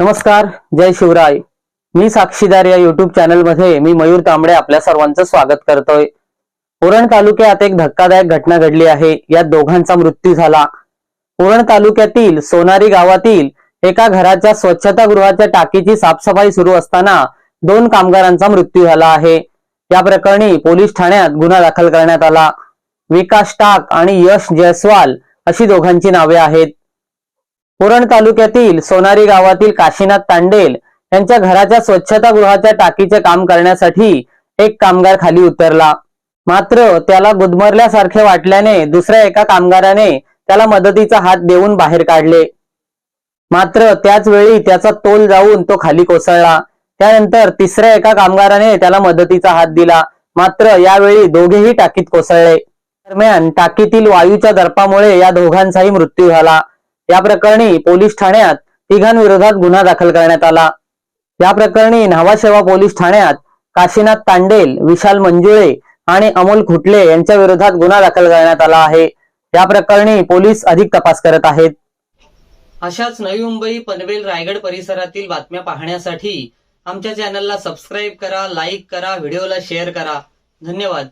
नमस्कार जय शिवराय. मी साक्षीदार या युट्यूब चॅनलमध्ये मी मयूर तांबडे आपल्या सर्वांचं स्वागत करतोय. पुरण तालुक्यात एक धक्कादायक घटना घडली आहे. यात दोघांचा मृत्यू झाला. पुरण तालुक्यातील सोनारी गावातील एका घराच्या स्वच्छतागृहाच्या टाकीची साफसफाई सुरू असताना दोन कामगारांचा मृत्यू झाला आहे. या प्रकरणी पोलीस ठाण्यात गुन्हा दाखल करण्यात आला. विकास टाक आणि यश जयस्वाल अशी दोघांची नावे आहेत. पुरण तालुक्यातील सोनारी गावातील काशीनाथ तांडेल यांच्या घराच्या स्वच्छतागृहाच्या टाकीचे काम करण्यासाठी एक कामगार खाली उतरला. मात्र त्याला गुदमरल्यासारखे वाटल्याने दुसऱ्या एका कामगाराने त्याला मदतीचा हात देऊन बाहेर काढले. मात्र त्याच वेळी त्याचा तोल जाऊन तो खाली कोसळला. त्यानंतर तिसऱ्या एका कामगाराने त्याला मदतीचा हात दिला. मात्र यावेळी दोघेही टाकीत कोसळले. दरम्यान टाकीतील वायूच्या दर्पामुळे या दोघांचाही मृत्यू झाला. या प्रकरणी पोलीस ठाण्यात तिघांविरोधात गुन्हा दाखल करण्यात आला. या प्रकरणी न्हावाशेवा पोलीस ठाण्यात काशीनाथ तांडेल विशाल मंजुळे आणि अमोल खुटले यांच्या विरोधात गुन्हा दाखल करण्यात आला आहे. या प्रकरणी पोलीस अधिक तपास करत आहेत. अशाच नवी मुंबई पनवेल रायगड परिसरातील बातम्या पाहण्यासाठी आमच्या चॅनलला सबस्क्राईब करा लाईक करा व्हिडिओला शेअर करा. धन्यवाद.